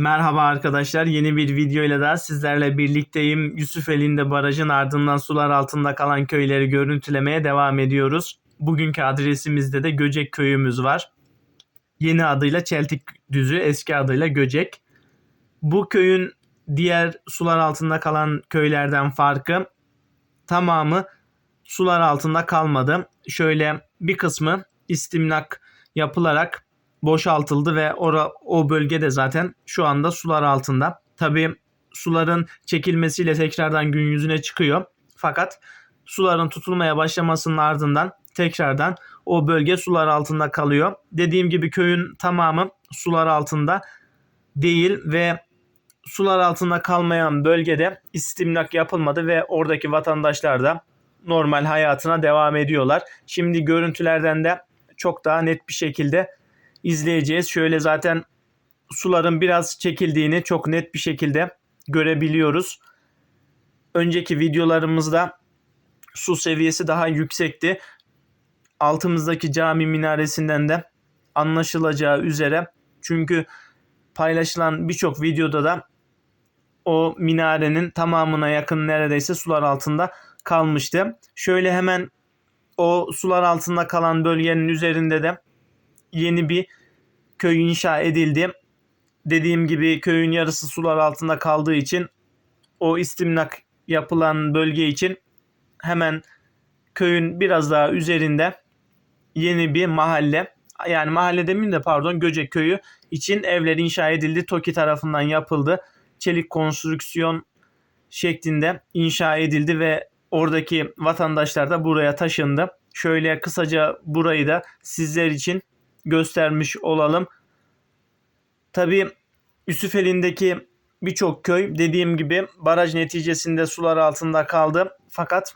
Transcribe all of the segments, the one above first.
Merhaba arkadaşlar. Yeni bir video ile daha sizlerle birlikteyim. Yusufeli'nde barajın ardından sular altında kalan köyleri görüntülemeye devam ediyoruz. Bugünkü adresimizde de Göcek köyümüz var. Yeni adıyla Çeltik Düzü, eski adıyla Göcek. Bu köyün diğer sular altında kalan köylerden farkı tamamı sular altında kalmadı. Şöyle bir kısmı istimlak yapılarak boşaltıldı ve ora, o bölge de zaten şu anda sular altında. Tabii suların çekilmesiyle tekrardan gün yüzüne çıkıyor. Fakat suların tutulmaya başlamasının ardından tekrardan o bölge sular altında kalıyor. Dediğim gibi köyün tamamı sular altında değil ve sular altında kalmayan bölgede istimlak yapılmadı ve oradaki vatandaşlar da normal hayatına devam ediyorlar. Şimdi görüntülerden de çok daha net bir şekilde izleyeceğiz. Şöyle zaten suların biraz çekildiğini çok net bir şekilde görebiliyoruz. Önceki videolarımızda su seviyesi daha yüksekti. Altımızdaki cami minaresinden de anlaşılacağı üzere çünkü paylaşılan birçok videoda da o minarenin tamamına yakın neredeyse sular altında kalmıştı. Şöyle hemen o sular altında kalan bölgenin üzerinde de yeni bir köy inşa edildi. Dediğim gibi köyün yarısı sular altında kaldığı için o istimlak yapılan bölge için hemen köyün biraz daha üzerinde yeni bir mahalle yani mahalle demeyeyim de pardon Göcek köyü için evler inşa edildi. TOKİ tarafından yapıldı. Çelik konstrüksiyon şeklinde inşa edildi ve oradaki vatandaşlar da buraya taşındı. Şöyle kısaca burayı da sizler için göstermiş olalım. Tabii Yusufeli'ndeki birçok köy dediğim gibi baraj neticesinde sular altında kaldı. Fakat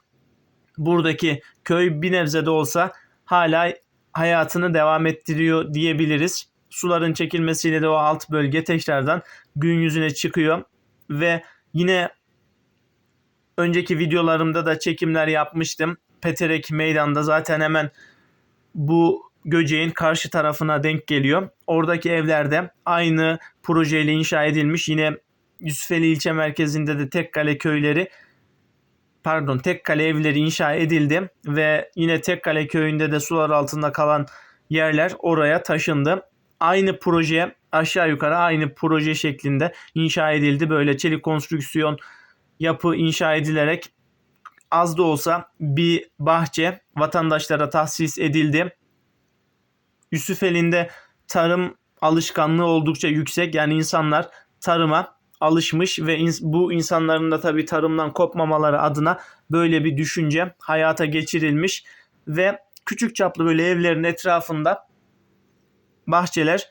buradaki köy bir nebze de olsa hala hayatını devam ettiriyor diyebiliriz. Suların çekilmesiyle de o alt bölge tekrardan gün yüzüne çıkıyor ve yine önceki videolarımda da çekimler yapmıştım. Peterek meydanda zaten hemen bu Göceğin karşı tarafına denk geliyor. Oradaki evlerde aynı projeyle inşa edilmiş. Yine Yusufeli ilçe merkezinde de Tekkale köyleri pardon Tekkale evleri inşa edildi ve yine Tekkale köyünde de sular altında kalan yerler oraya taşındı. Aynı proje aşağı yukarı aynı proje şeklinde inşa edildi. Böyle çelik konstrüksiyon yapı inşa edilerek az da olsa bir bahçe vatandaşlara tahsis edildi. Yusufeli'nde tarım alışkanlığı oldukça yüksek. Yani insanlar tarıma alışmış ve ins- bu insanların da tabii tarımdan kopmamaları adına böyle bir düşünce hayata geçirilmiş ve küçük çaplı böyle evlerin etrafında bahçeler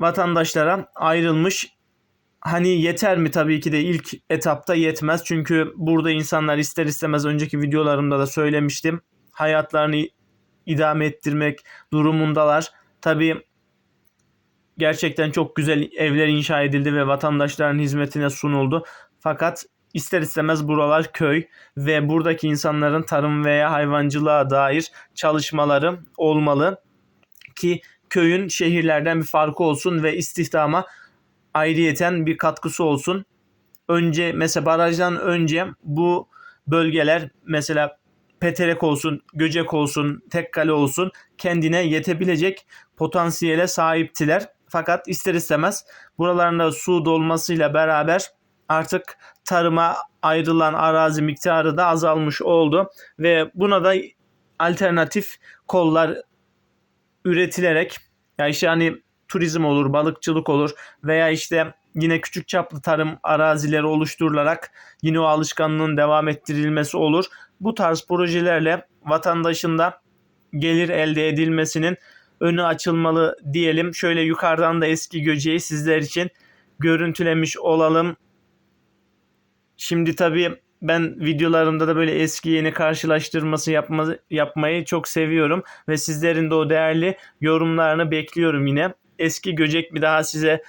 vatandaşlara ayrılmış. Hani yeter mi tabii ki de ilk etapta yetmez. Çünkü burada insanlar ister istemez önceki videolarımda da söylemiştim. Hayatlarını idame ettirmek durumundalar. Tabii gerçekten çok güzel evler inşa edildi ve vatandaşların hizmetine sunuldu. Fakat ister istemez buralar köy ve buradaki insanların tarım veya hayvancılığa dair çalışmaları olmalı ki köyün şehirlerden bir farkı olsun ve istihdama ayrıyeten bir katkısı olsun. Önce mesela barajdan önce bu bölgeler mesela Peterek olsun, Göcek olsun, Tekkale olsun kendine yetebilecek potansiyele sahiptiler. Fakat ister istemez buralarında su dolmasıyla beraber artık tarıma ayrılan arazi miktarı da azalmış oldu ve buna da alternatif kollar üretilerek ya işte hani turizm olur, balıkçılık olur veya işte yine küçük çaplı tarım arazileri oluşturularak yine o alışkanlığın devam ettirilmesi olur. Bu tarz projelerle vatandaşın da gelir elde edilmesinin önü açılmalı diyelim. Şöyle yukarıdan da eski Göce'yi sizler için görüntülemiş olalım. Şimdi tabii ben videolarımda da böyle eski yeni karşılaştırması yapma, yapmayı çok seviyorum ve sizlerin de o değerli yorumlarını bekliyorum yine. Eski Göcek mi daha size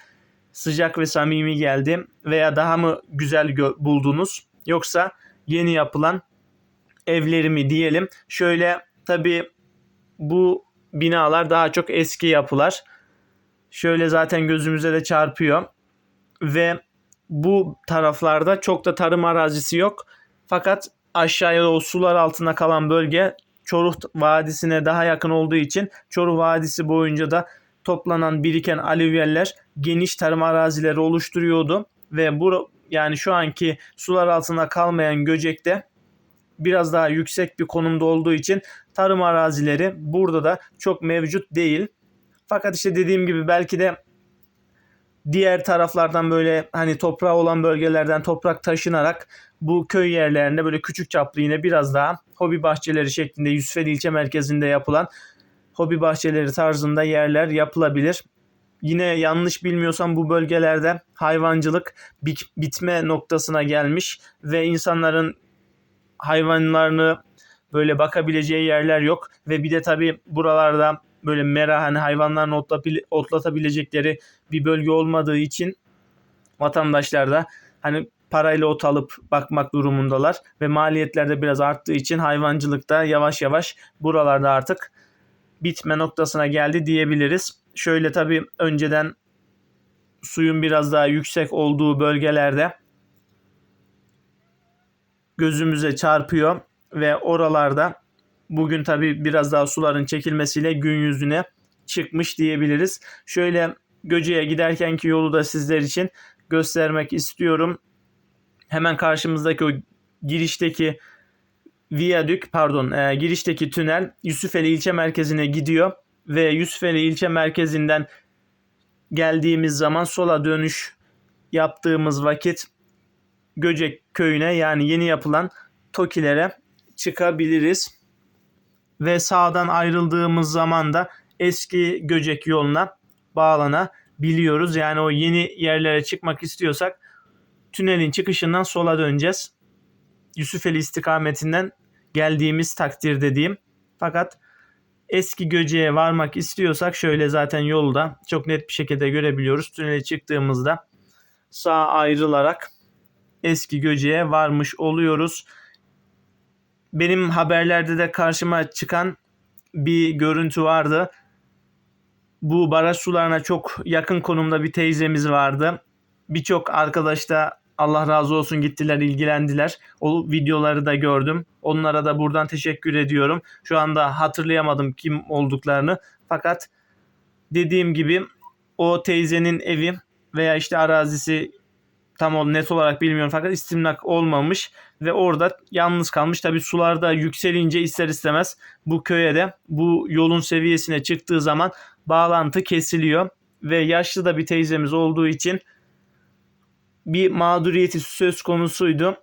sıcak ve samimi geldi veya daha mı güzel buldunuz yoksa yeni yapılan evlerimi diyelim. Şöyle tabi bu binalar daha çok eski yapılar. Şöyle zaten gözümüze de çarpıyor. ve bu taraflarda çok da tarım arazisi yok. Fakat aşağıya o sular altında kalan bölge Çoruh Vadisi'ne daha yakın olduğu için Çoruh Vadisi boyunca da toplanan biriken alüvyeller geniş tarım arazileri oluşturuyordu ve bu yani şu anki sular altında kalmayan Göcek'te biraz daha yüksek bir konumda olduğu için tarım arazileri burada da çok mevcut değil. Fakat işte dediğim gibi belki de diğer taraflardan böyle hani toprağı olan bölgelerden toprak taşınarak bu köy yerlerinde böyle küçük çaplı yine biraz daha hobi bahçeleri şeklinde Yusufeli ilçe merkezinde yapılan hobi bahçeleri tarzında yerler yapılabilir. Yine yanlış bilmiyorsam bu bölgelerde hayvancılık bitme noktasına gelmiş ve insanların hayvanlarını böyle bakabileceği yerler yok ve bir de tabi buralarda böyle mera hani hayvanlarını otlatabilecekleri bir bölge olmadığı için vatandaşlar da hani parayla ot alıp bakmak durumundalar ve maliyetler de biraz arttığı için hayvancılıkta yavaş yavaş buralarda artık bitme noktasına geldi diyebiliriz. Şöyle tabii önceden suyun biraz daha yüksek olduğu bölgelerde gözümüze çarpıyor ve oralarda bugün tabii biraz daha suların çekilmesiyle gün yüzüne çıkmış diyebiliriz. Şöyle Göce'ye giderkenki yolu da sizler için göstermek istiyorum. Hemen karşımızdaki o girişteki viyadük pardon e, girişteki tünel Yusufeli ilçe merkezine gidiyor ve Yusufeli ilçe merkezinden geldiğimiz zaman sola dönüş yaptığımız vakit Göcek köyüne yani yeni yapılan Tokilere çıkabiliriz. Ve sağdan ayrıldığımız zaman da eski Göcek yoluna bağlanabiliyoruz. Yani o yeni yerlere çıkmak istiyorsak tünelin çıkışından sola döneceğiz. Yusufeli istikametinden geldiğimiz takdirde diyeyim. Fakat eski Göce'ye varmak istiyorsak şöyle zaten yolda çok net bir şekilde görebiliyoruz. Tünele çıktığımızda sağ ayrılarak eski Göce'ye varmış oluyoruz. Benim haberlerde de karşıma çıkan bir görüntü vardı. Bu baraj sularına çok yakın konumda bir teyzemiz vardı. Birçok arkadaş da Allah razı olsun gittiler ilgilendiler. O videoları da gördüm. Onlara da buradan teşekkür ediyorum. Şu anda hatırlayamadım kim olduklarını. Fakat dediğim gibi o teyzenin evi veya işte arazisi tam net olarak bilmiyorum fakat istimlak olmamış ve orada yalnız kalmış. Tabi sularda yükselince ister istemez bu köye de bu yolun seviyesine çıktığı zaman bağlantı kesiliyor ve yaşlı da bir teyzemiz olduğu için bir mağduriyeti söz konusuydu.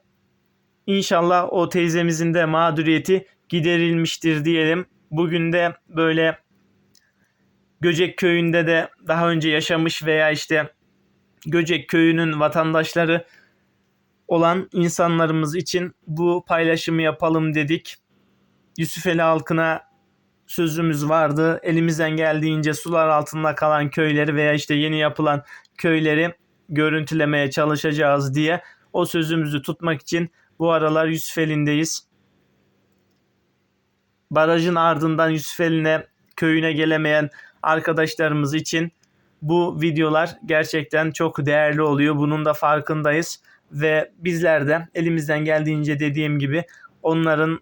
İnşallah o teyzemizin de mağduriyeti giderilmiştir diyelim. Bugün de böyle Göcek köyünde de daha önce yaşamış veya işte Göcek köyünün vatandaşları olan insanlarımız için bu paylaşımı yapalım dedik. Yusufeli halkına sözümüz vardı. Elimizden geldiğince sular altında kalan köyleri veya işte yeni yapılan köyleri görüntülemeye çalışacağız diye o sözümüzü tutmak için bu aralar Yusufeli'ndeyiz. Barajın ardından Yusufeli'ne köyüne gelemeyen arkadaşlarımız için bu videolar gerçekten çok değerli oluyor. Bunun da farkındayız ve bizler de elimizden geldiğince dediğim gibi onların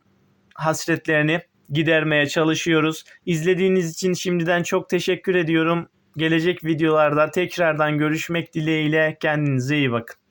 hasretlerini gidermeye çalışıyoruz. İzlediğiniz için şimdiden çok teşekkür ediyorum. Gelecek videolarda tekrardan görüşmek dileğiyle kendinize iyi bakın.